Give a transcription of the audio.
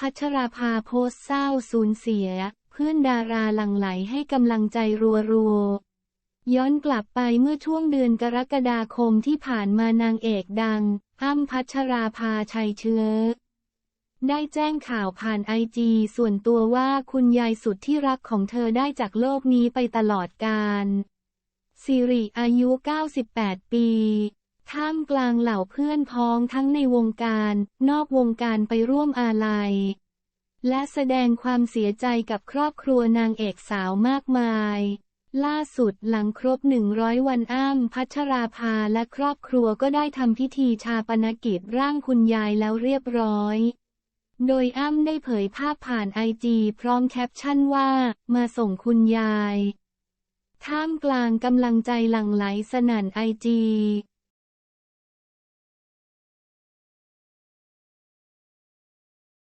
พัชราภาโพสต์เศร้าสูญเสีย เพื่อนดาราหลั่งไหลให้กำลังใจรัวๆ ย้อนกลับไปเมื่อช่วงเดือนกรกฎาคมที่ผ่านมานางเอกดัง อ้ำพัชราภาชัยเชื้อ ได้แจ้งข่าวผ่านไอจีส่วนตัวว่าคุณยายสุดที่รักของเธอได้จากโลกนี้ไปตลอดกาลสิริอายุ 98 ปี ท่ามกลางเหล่าเพื่อนพ้องทั้งในวงการ นอกวงการไปร่วมอาลัย และแสดงความเสียใจกับครอบครัวนางเอกสาวมากมาย ล่าสุดหลังครบ 100 วันอ้ำพัชราภาและครอบครัวก็ได้ทำพิธีชาปนกิจร่างคุณยายแล้วเรียบร้อย โดยอ้ำได้เผยภาพผ่านไอจีพร้อมแคปชั่นว่า มาส่งคุณยาย ท่ามกลางกำลังใจหลั่งไหลสนั่นไอจี